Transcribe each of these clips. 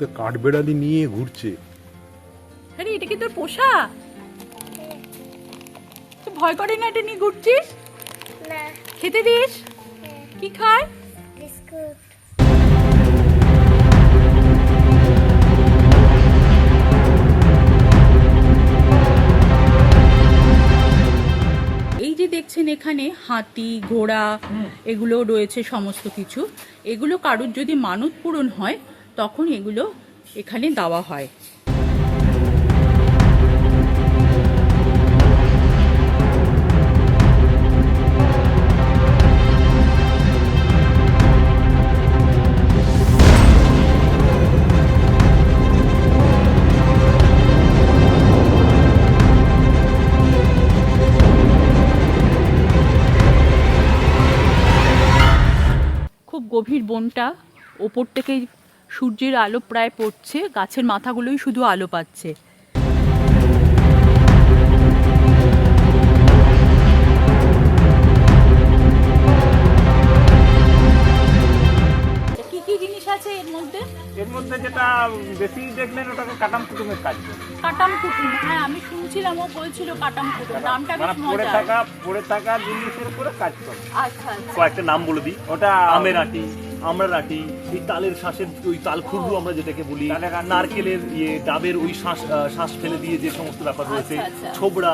মধ্যে কাঠবেড়ালি নিয়ে ঘুরছে। আরে এটা কি তোর পোষা? তুই ভয় করে না এটা নিয়ে ঘুরছিস? না। খেতে দিস? হ্যাঁ, কি খায়? বিস্কুট। এই যে দেখছেন এখানে হাতি ঘোড়া এগুলো রয়েছে সমস্ত কিছু। এগুলো কারুর যদি মানত পূরণ হয় তখন এগুলো এখানে দেওয়া হয়। গভীর বনটা ওপর থেকে সূর্যের আলো প্রায় পড়ছে গাছের মাথাগুলোই শুধু আলো পাচ্ছে। কি কি জিনিস আছে এর মধ্যে? এর মধ্যে যেটা বেশি দেখলেন ওটাকে কাটাম কুটুমের কাজ। কাটাম কুটুম হ্যাঁ আমি শুনছিলাম ও বলছিল কাটাম কুটুম নামটা মানে বেশ পড়ে মজা থাকা পড়ে থাকা জিনিসের উপরে কাজ করে। আচ্ছা আচ্ছা। কয়েকটা নাম বলে দিই। ওটা আমের আটি। আমরা রাটি এই তালের শ্বাসের ওই তাল খুরবু আমরা যেটাকে বলি নারকেলের ইয়ে ডাবের ওই শ্বাস শ্বাস ফেলে দিয়ে যে সমস্ত ব্যাপার রয়েছে আচ্ছা, আচ্ছা। ছোবড়া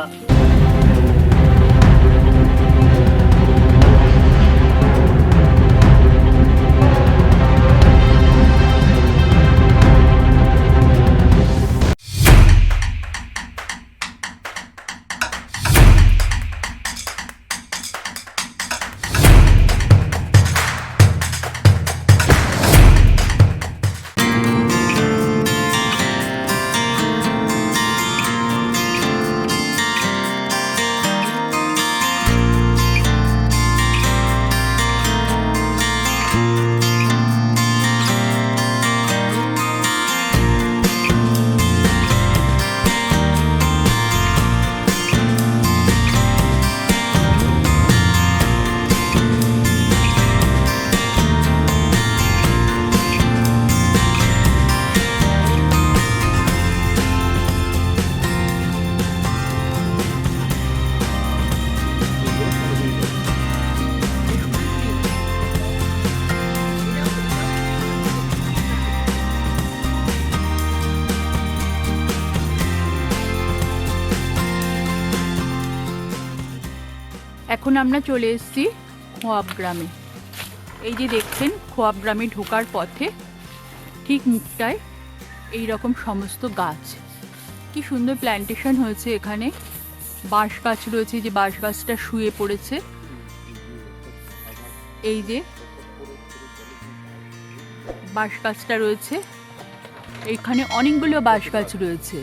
এখন আমরা চলে এসেছি খোয়াব গ্রামে। এই যে দেখছেন, খোয়াব গ্রামে ঢোকার পথে ঠিক মুখটায় এই রকম সমস্ত গাছ। কি সুন্দর প্ল্যান্টেশন হয়েছে এখানে। বাঁশ গাছ রয়েছে যে বাঁশ গাছটা শুয়ে পড়েছে। এই যে বাঁশ গাছটা রয়েছে। এখানে অনেকগুলো বাঁশ গাছ রয়েছে।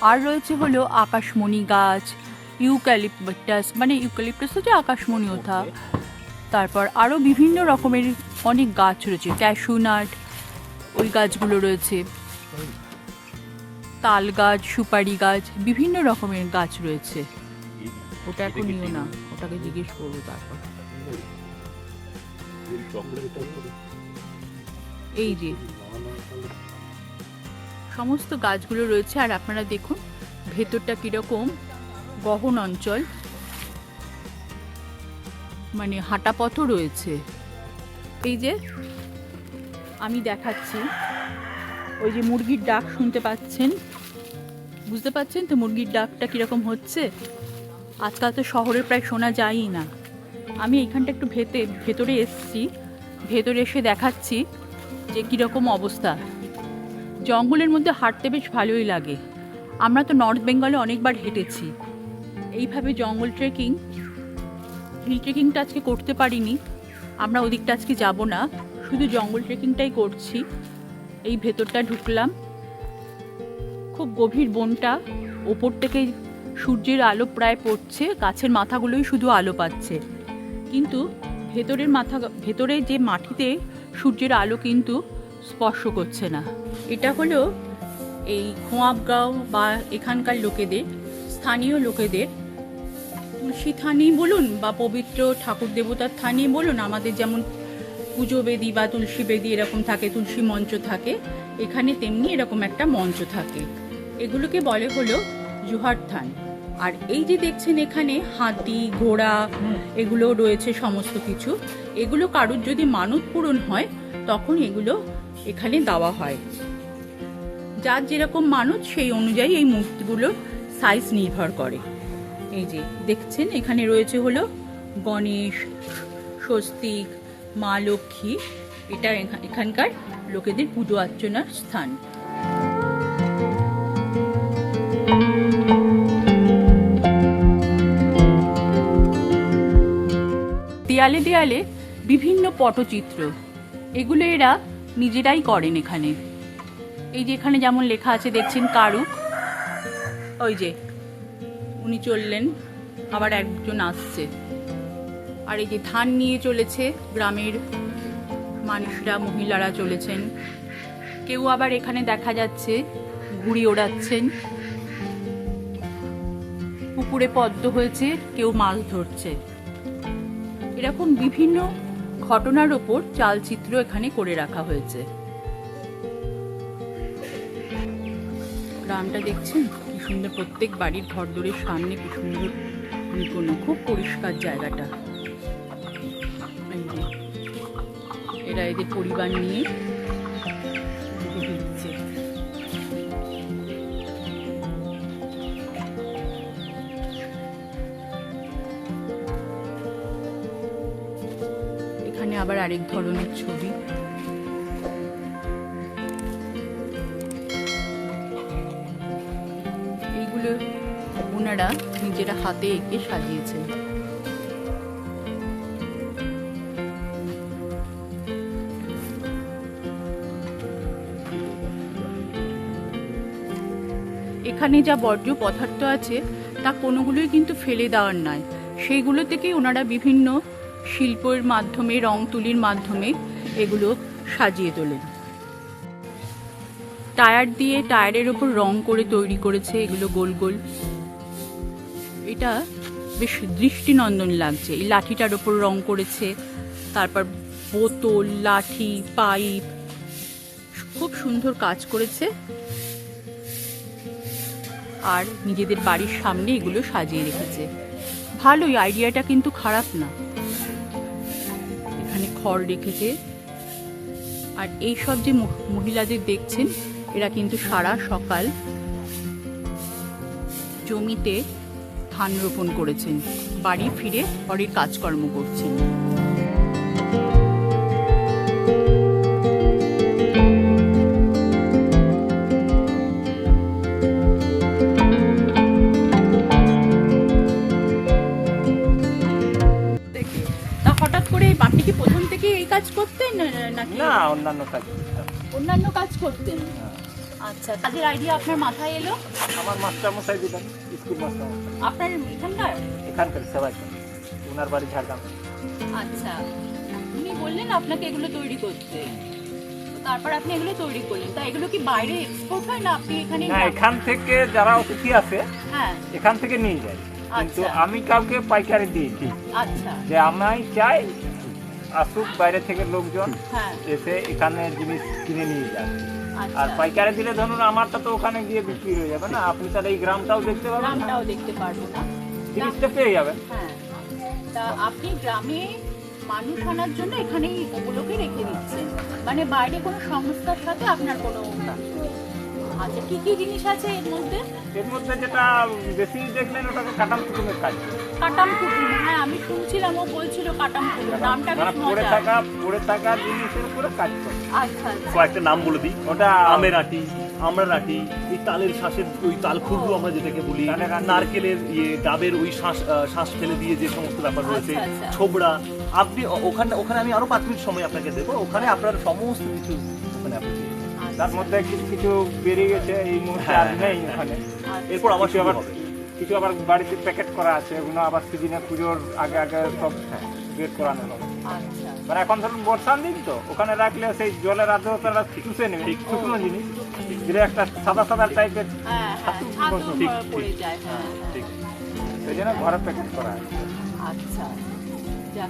আর রয়েছে হলো আকাশমণি গাছ ইউক্যালিপটাস মানে ইউক্যালিপটাস হচ্ছে আকাশমণি ওঠা। তারপর আরও বিভিন্ন রকমের অনেক গাছ রয়েছে ক্যাশু নাট ওই গাছগুলো রয়েছে। তাল গাছ সুপারি গাছ বিভিন্ন রকমের গাছ রয়েছে। ওটা এখন নিও না ওটাকে জিজ্ঞেস করব তারপর। এই যে। সমস্ত গাছগুলো রয়েছে আর আপনারা দেখুন ভেতরটা কীরকম গহন অঞ্চল মানে হাঁটা পথও রয়েছে। এই যে, আমি দেখাচ্ছি, ওই যে মুরগির ডাক শুনতে পাচ্ছেন? বুঝতে পাচ্ছেন তো মুরগির ডাকটা কীরকম হচ্ছে? আজকাল তো শহরে প্রায় শোনা যায়ই না। আমি এইখানটা একটু ভেতে, ভেতরে এসছি, ভেতরে এসে দেখাচ্ছি যে কীরকম অবস্থা। জঙ্গলের মধ্যে হাঁটতে বেশ ভালোই লাগে। আমরা তো নর্থ বেঙ্গলে অনেকবার হেঁটেছি। এইভাবে জঙ্গল ট্রেকিং হিল ট্রেকিংটা আজকে করতে পারিনি। আমরা ওদিকটা আজকে যাব না, শুধু জঙ্গল ট্রেকিংটাই করছি। এই ভেতরটা ঢুকলাম। খুব গভীর বনটা, ওপর থেকে সূর্যের আলো প্রায় পড়ছে, গাছের মাথাগুলোই শুধু আলো পাচ্ছে। কিন্তু ভেতরের মাথা, ভেতরে যে মাটিতে সূর্যের আলো কিন্তু স্পর্শ করছে না। এটা হলো এই খোয়াবগাঁও বা এখানকার লোকেদের, স্থানীয় লোকেদের তুলসী থানই বলুন বা পবিত্র ঠাকুর দেবতার থানই বলুন, আমাদের যেমন পুজো বেদি বা তুলসী বেদি এরকম থাকে, তুলসী মঞ্চ থাকে, এখানে তেমনি এরকম একটা মঞ্চ থাকে। এগুলোকে বলে হলো জুহার থান। আর এই যে দেখছেন এখানে হাতি, ঘোড়া এগুলো রয়েছে সমস্ত কিছু। এগুলো কারুর যদি মানত পূরণ হয়, তখন এগুলো এখানে দেওয়া হয়। যার যেরকম মানত, সেই অনুযায়ী এই মূর্তিগুলোর সাইজ নির্ভর করে। এই যে, দেখছেন? এখানে রয়েছে হলো গণেশ, স্বস্তিক, মা লক্ষ্মী। এটা এখা- এখানকার লোকেদের পুজো অর্চনার স্থান। দেয়ালে দেয়ালে বিভিন্ন পটচিত্র। এগুলো এরা নিজেরাই করেন এখানে। এই যে এখানে যেমন লেখা আছে, দেখছেন কারুক? ওই যে উনি চললেন, আবার একজন আসছে। আর এই যে ধান নিয়ে চলেছে, গ্রামের মানুষরা, মহিলারা চলেছেন। কেউ আবার এখানে দেখা যাচ্ছে ঘুড়ি ওড়াচ্ছেন। পুকুরে পদ্ম হয়েছে, কেউ মাছ ধরছে। এরকম বিভিন্ন ঘটনার ওপর চালচিত্র এখানে করে রাখা হয়েছে। গ্রামটা দেখছেন? সুন্দর প্রত্যেক বাড়ির ঘর দোরের সামনে কি সুন্দর কোনো খুব পরিষ্কার জায়গাটা। এরা এদের পরিবার নিয়ে এখানে আবার আরেক ধরনের ছবি। ওনারা নিজেরা হাতে এঁকে সাজিয়েছেন। এখানে যা বর্জ্য পদার্থ আছে, তা কোনোগুলোই কিন্তু ফেলে দেওয়ার নয়। সেইগুলো থেকেই ওনারা বিভিন্ন শিল্পের মাধ্যমে, রং তুলির মাধ্যমে এগুলো সাজিয়ে তোলেন। টায়ার দিয়ে টায়ারের ওপর রং করে তৈরি করেছে এগুলো গোল গোল। এটা বেশ দৃষ্টিনন্দন লাগছে। এই লাঠিটার ওপর রং করেছে, তারপর বোতল, লাঠি, পাইপ, খুব সুন্দর কাজ করেছে। আর নিজেদের বাড়ির সামনে এগুলো সাজিয়ে রেখেছে। ভালোই, আইডিয়াটা কিন্তু খারাপ না। এখানে খড় রেখেছে। আর এই সব যে মহিলাদের দেখছেন, এরা কিন্তু সারা সকাল জমিতে ধান রোপণ করেছেন। বাড়ি ফিরে পরের কাজকর্ম করছেন। তা হঠাৎ করে আপনি কি প্রথম থেকে এই কাজ করতেন না- নাকি? না অন্যান্য কাজ অন্যান্য কাজ করতেন। আচ্ছা কাজের আইডিয়া আপনার মাথায় এলো? আমার মাস্টার মশাই দিলেন। মশাই। আপনার এখানকার? এখানকার সবাইকে ওনার বাড়ি ঝাড়গ্রাম। আচ্ছা উনি বললেন আপনাকে এগুলো তৈরি করতে। তারপর আপনি এগুলো তৈরি করলেন তা এগুলো কি বাইরে এক্সপোর্ট হয় না আপনি এখানে না এখান থেকে যারা অতিথি আছে হ্যাঁ। এখান থেকে নিয়ে যায়। কিন্তু আচ্ছা। আমি কাউকে পাইকারি দিয়েছি আচ্ছা। যে আমি চাই আসুক বাইরে থেকে লোকজন হ্যাঁ। এসে এখানে জিনিস কিনে নিয়ে যান আর আচ্ছা পাইকারি দিলে ধরুন আমারটা তো ওখানে গিয়ে বিক্রি হয়ে যাবে না? আপনি তাহলে এই গ্রামটাও দেখতে পাবেন? গ্রামটাও দেখতে পারব না। জিনিসটা পেয়ে যাবেন হ্যাঁ। তা আপনি গ্রামে মানুষ আনার জন্য এখানে ওগুলোকে রেখে দিচ্ছেন। মানে বাইরে কোনো সংস্থার সাথে আপনার কোনো আচ্ছা কি কি জিনিস আছে এর মধ্যে? এর মধ্যে যেটা বেশি দেখলেন ওটাকে কাটাম কুটুমের কাজ। কাটাম হ্যাঁ আমি শুনছিলাম ও বলছিল কাটাম কুটুম নামটা মানে পড়ে থাকা পড়ে থাকা জিনিসের উপরে কাজ করে। আচ্ছা আচ্ছা। কয়েকটা নাম বলে দিই। ওটা আমের আটি আমরা আটি এই তালের শ্বাসের ওই তাল খুরু আমরা যেটাকে বলি। নারকেলের ইয়ে ডাবের ওই শ্বাস ফেলে দিয়ে যে সমস্ত ব্যাপার রয়েছে আচ্ছা, আচ্ছা। ছোবড়া। আপনি ওখানে ওখানে আমি আরও পাঁচ মিনিট সময় আপনাকে দেবো। ওখানে আপনার সমস্ত কিছু আপনি তার মধ্যে কিছু কিছু বেরিয়ে গেছে এই মুহূর্তে আর হ্যাঁ, নেই হ্যাঁ, ওখানে। এরপর আবার কিছু শুরু হবে। কিছু আবার বাড়িতে প্যাকেট করা আছে ওগুলো আবার সিজনে পুজোর আগে আগে সব বের করানো হবে আচ্ছা। মানে এখন ধরুন বর্ষার দিন তো ওখানে রাখলে সেই জলের আর্দ্রতাটা চুষে নেবে শুকনো জিনিস। যেটা একটা সাদা সাদা টাইপের হ্যাঁ হ্যাঁ ঠিক, হ্যাঁ। ঠিক। সেই জন্য ঘরে প্যাকেট করা আছে। আচ্ছা।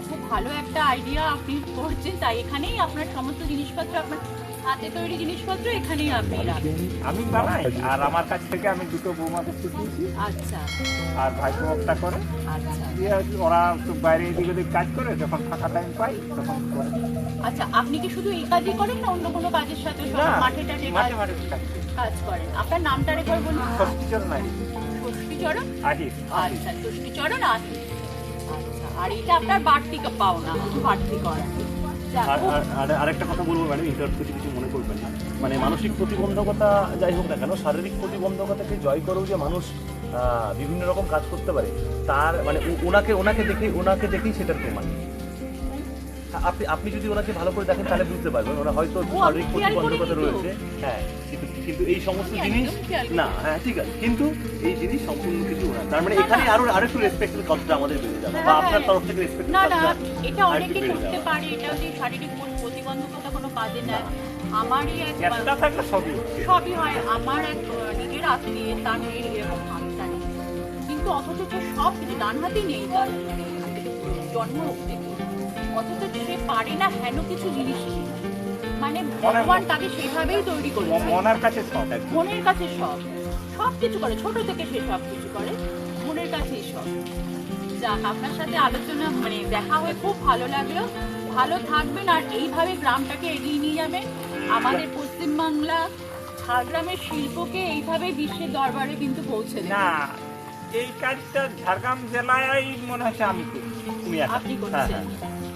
খুব ভালো একটা আইডিয়া আপনি করছেন তাই এখানেই আপনার সমস্ত জিনিসপত্র আপনার হাতে তৈরি জিনিসপত্র এখানেই আপনি রাখেন। আমি বানাই আর আমার কাছ থেকে আমি দুটো বৌমাকে শিখিয়েছি আচ্ছা। আর ভাইপো একটা করে। আচ্ছা। দিয়ে ওরা বাইরে এদিক ওদিক কাজ করে যখন ফাঁকা টাইম পাই তখন করে। আচ্ছা আপনি কি শুধু এই কাজই করেন না অন্য কোনো কাজের সাথে মাঠে টাঠে কাজ মাঠে মাঠে কাজ করেন? আপনার নামটা রেখে বলুন। ষষ্ঠীচর নাই ষষ্ঠীচরণ? আহির আচ্ছা ষষ্ঠীচরণ আছে আচ্ছা আর এটা আপনার বাড়তি পাওনা বাড়তি করা। আর আর- আর আরেকটা কথা বলব ম্যাডাম ইন্টারাপ্ট কিছু কিছু মনে করবেন না। মানে মানসিক প্রতিবন্ধকতা যাই হোক না কেন শারীরিক প্রতিবন্ধকতাকে জয় করেও যে মানুষ বিভিন্ন রকম কাজ করতে পারে তার মানে ওনাকে ওনাকে দেখে ওনাকে দেখেই সেটার প্রমাণ। আপনি আপনি যদি ওনাকে ভালো করে দেখেন তাহলে বুঝতে পারবেন ওরা হয়তো শারীরিক প্রতিবন্ধকতা রয়েছে। হ্যাঁ। কিন্তু এই সমস্ত জিনিস। না হ্যাঁ ঠিক আছে। কিন্তু এই জিনিস সম্পূর্ণ কিছু না। তার মানে না, এখানে না। আরও আরেকটু রেসপেক্টের কথাটা আমাদের বেড়ে যাবে বা আপনার। তরফ থেকে রেসপেক্ট না না এটা অনেকে করতে পারে এটা যে শারীরিক কোনো প্রতিবন্ধকতা কোনো কাজে নেয়। আমারই এক থাকলে সবই সবই হয়। আমার এক নিজের আত্মীয় তার মেয়ের এরকম কিন্তু অথচ সে সব কিছু ডান নেই তার। জন্ম অথচ সে পারে না হেন কিছু জিনিস মানে ভগবান তাকে সেভাবেই তৈরি করেছে। মনের কাছে সব। মনের কাছে সব। সব কিছু করে। ছোট থেকে সে সব কিছু করে। মনের কাছেই সব। যাক আপনার সাথে আলোচনা মানে দেখা হয়ে খুব ভালো লাগল। ভালো থাকবেন আর এইভাবে গ্রামটাকে এগিয়ে নিয়ে যাবেন। আমাদের পশ্চিমবাংলা ঝাড়গ্রামের শিল্পকে এইভাবে বিশ্বের দরবারে কিন্তু পৌঁছে না এই কাজটা ঝাড়গ্রাম জেলায় মনে হচ্ছে আমি। আপনি হ্যাঁ, করছেন।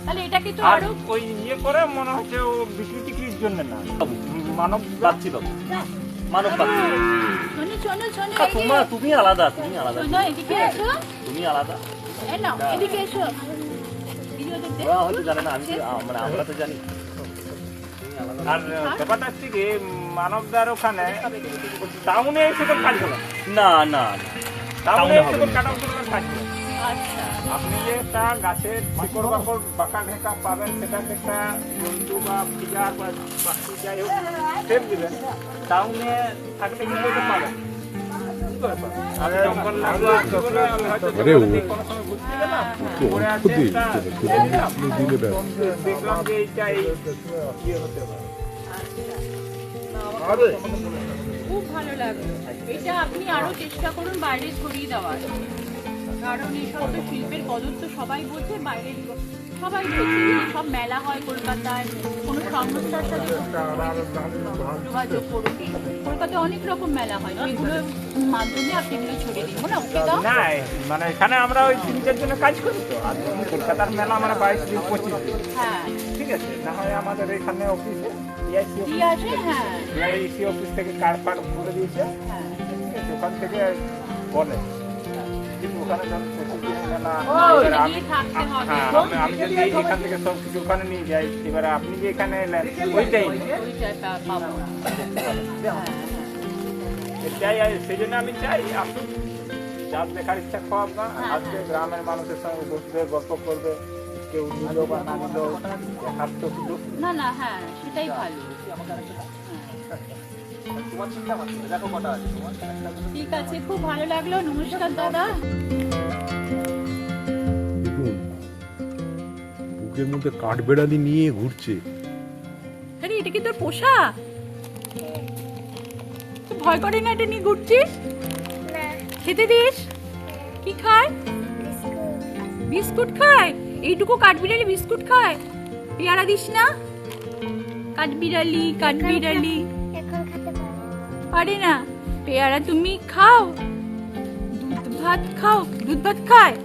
তাহলে এটাকে তো আর ওই ইয়ে করে মনে হচ্ছে ও বিক্রি টিক্রির জন্য না। মানব পাচ্ছি বাবু। মানব পাচ্ছি শোনো শোনো শোনো আ, এই যে- তোমার তুমি আলাদা তুমি আলাদা। শোনো এদিকে এসো। তুমি আলাদা। এই এদিকে এসো। ওরা হয়তো জানে না আমি মানে আমরা তো জানি। আর ব্যাপারটা হচ্ছে কি মানবদার ওখানে টাউনে এসে তো কাজ হলো না। না টাউনে এসে তো কাটা কাজ হলো আচ্ছা আপনি যে একটা গাছের শিকড় বাকড় বাঁকা ঢেকা পাবেন সেটাকে একটা জন্তু বা ফিগার বা পাখি যাই হোক শেপ দিবেন। টাউনে থাকলে কিন্তু এটা পাবেন। দেখলাম যে এইটা ইয়ে হতে পারে। খুব ভালো লাগল। এটা আপনি আরও চেষ্টা করুন বাইরে ছড়িয়ে দেওয়ার। কারণ এইসব তো শিল্পের কদর তো সবাই বোঝে বাইরের সবাই বোঝে। সব মেলা হয় কলকাতায় কোনো সংস্থার সাথে যোগাযোগ করুন কলকাতায় অনেক রকম মেলা হয় এগুলোর মাধ্যমে আপনি এগুলো ছড়িয়ে দিন। না ওকে দাও। না মানে এখানে আমরা ওই চার জন্য কাজ করি তো। আর কলকাতার মেলা আমরা বাইশ দিন পঁচিশ হ্যাঁ। ঠিক আছে না হয় আমাদের এখানে অফিসে EIC দিয়ে আসে হ্যাঁ। ডিআইসি অফিস থেকে কার্ড ফার্ড করে দিয়েছে। হ্যাঁ। ওখান থেকে বলে। আমি যদি এখান থেকে সব কিছু ওখানে নিয়ে যাই এবারে আপনি যে এখানে এলেন ওইটাই চাই সেই জন্য আমি চাই যার দেখার ইচ্ছা খাওয়া না আজকে গ্রামের মানুষের সঙ্গে বসবে গল্প করবে কেউ নিল বা না নিল দেখার তো না না হ্যাঁ সেটাই ভালো। ঠিক আছে খুব ভালো লাগল। নমস্কার দাদা। বুকের মধ্যে কাঠবেড়ালি নিয়ে ঘুরছে। আরে এটা কি তোর পোষা? তুই ভয় করে না এটা নিয়ে ঘুরছিস? খেতে দিস? কি খায়? বিস্কুট খায়? এইটুকু কাঠবিড়ালি বিস্কুট খায়? পেয়ারা দিস না? কাঠবিড়ালি কাঠবিড়ালি। পারি না। পেয়ারা তুমি খাও। দুধ ভাত খাও দুধ ভাত খায়।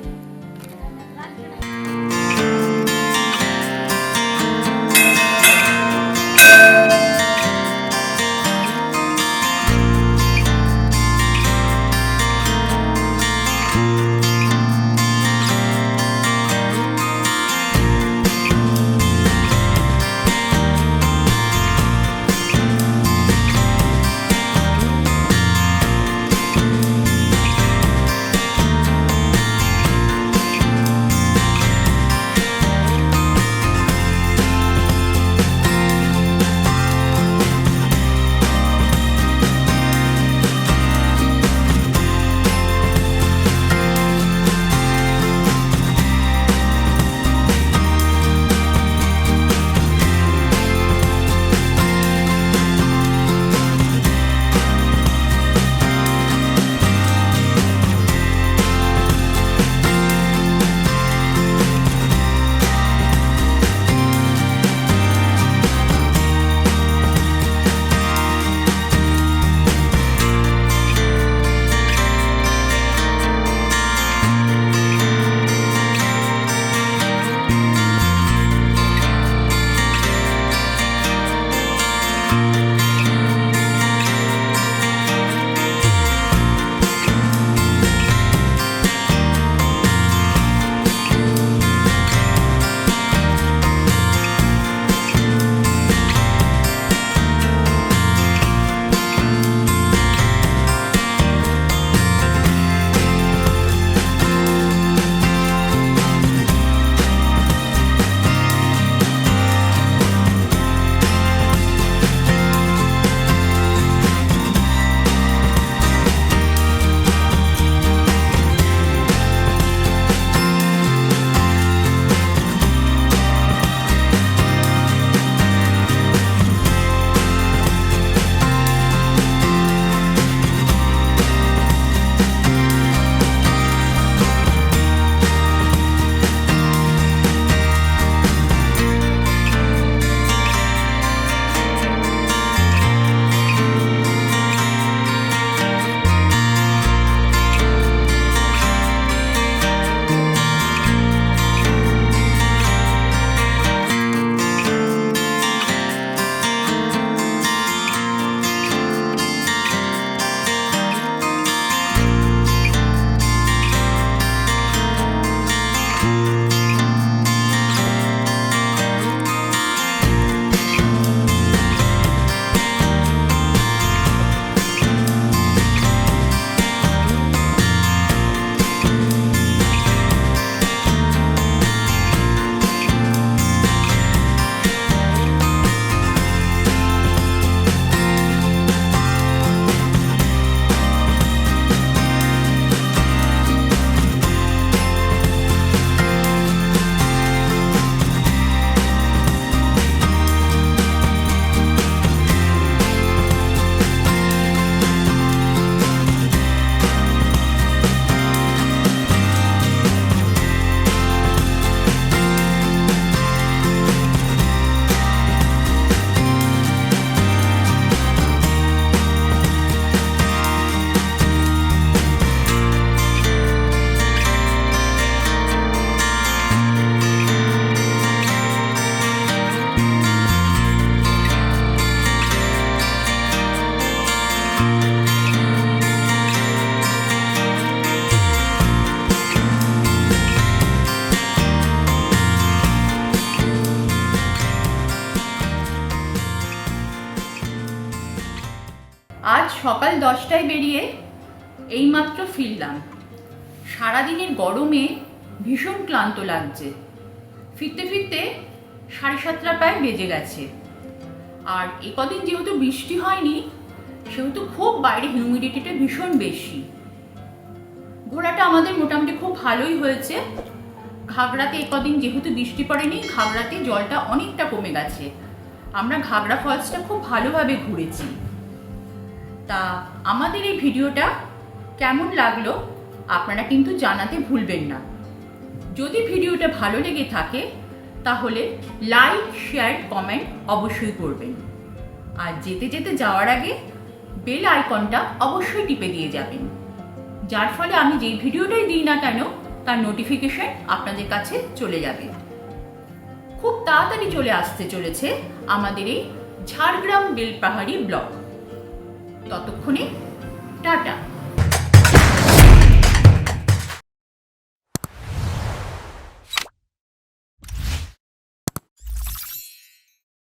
আজ সকাল দশটায় বেরিয়ে এইমাত্র ফিরলাম সারাদিনের গরমে ভীষণ ক্লান্ত লাগছে। ফিরতে ফিরতে সাড়ে সাতটা প্রায় বেজে গেছে। আর এ কদিন যেহেতু বৃষ্টি হয়নি, সেহেতু খুব বাইরে হিউমিডিটিটা ভীষণ বেশি। ঘোরাটা আমাদের মোটামুটি খুব ভালোই হয়েছে। ঘাগড়াতে কদিন যেহেতু বৃষ্টি পড়েনি, ঘাগড়াতে জলটা অনেকটা কমে গেছে। আমরা ঘাগড়া ফলসটা খুব ভালোভাবে ঘুরেছি। তা আমাদের এই ভিডিওটা কেমন লাগল আপনারা কিন্তু জানাতে ভুলবেন না। যদি ভিডিওটা ভালো লেগে থাকে, তাহলে লাইক, শেয়ার, কমেন্ট অবশ্যই করবেন। আর যেতে যেতে যাওয়ার আগে বেল আইকনটা অবশ্যই টিপে দিয়ে যাবেন। যার ফলে আমি যেই ভিডিওটাই দিই না কেন, তার নোটিফিকেশন আপনাদের কাছে চলে যাবে। খুব তাড়াতাড়ি চলে আসতে চলেছে আমাদের এই ঝাড়গ্রাম বেলপাহাড়ি ব্লগ ততক্ষণে টাটা।